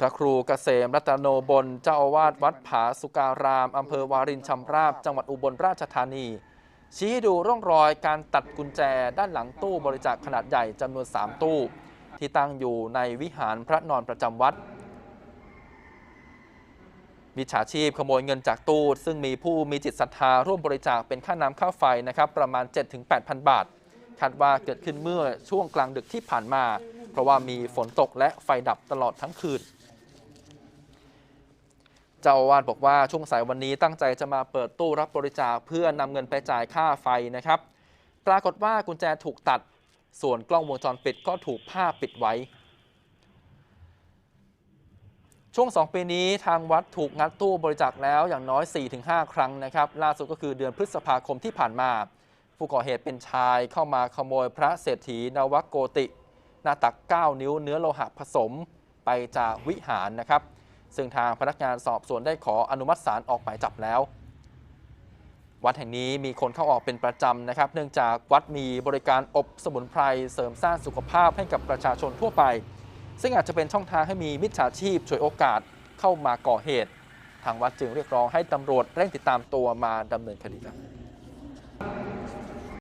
พระครูเกษมรัตโนบลเจ้าอาวาสวัดผาสุการาม อำเภอวารินชำราบ จังหวัดอุบลราชธานี ชี้ให้ดูร่องรอยการตัดกุญแจด้านหลังตู้บริจาคขนาดใหญ่จำนวน 3 ตู้ ที่ตั้งอยู่ในวิหารพระนอนประจำวัด มิจฉาชีพขโมยเงินจากตู้ ซึ่งมีผู้มีจิตศรัทธาร่วมบริจาคเป็นค่าน้ำค่าไฟนะครับประมาณ 7-8,000 บาทคาดว่าเกิดขึ้นเมื่อช่วงกลางดึกที่ผ่านมา เพราะว่ามีฝนตกและไฟดับตลอดทั้งคืน เจ้าอาวาสบอกว่าช่วงสายวันนี้ตั้งใจจะมาเปิดตู้รับบริจาคเพื่อนำเงินไปจ่ายค่าไฟนะครับ ปรากฏว่ากุญแจถูกตัด ส่วนกล้องวงจรปิดก็ถูกผ้าปิดไว้ ช่วง 2 ปีนี้ทางวัดถูกงัดตู้บริจาคแล้วอย่างน้อย 4-5 ครั้งนะครับล่าสุดก็คือเดือนพฤษภาคมที่ผ่านมาผู้ก่อเหตุเป็นชายเข้ามาขโมยพระเศรษฐีนวโกติ หน้าตัก 9 นิ้วเนื้อโลหะผสมไปจากวิหารนะครับ ซึ่งทางพนักงานสอบสวนได้ขออนุมัติศาลออกหมายจับแล้ว วัดแห่งนี้มีคนเข้าออกเป็นประจำนะครับ เนื่องจากวัดมีบริการอบสมุนไพรเสริมสร้างสุขภาพให้กับประชาชนทั่วไป ซึ่งอาจจะเป็นช่องทางให้มีมิจฉาชีพฉวยโอกาสเข้ามาก่อเหตุ ทางวัดจึงเรียกร้องให้ตำรวจเร่งติดตามตัวมาดำเนินคดีครับ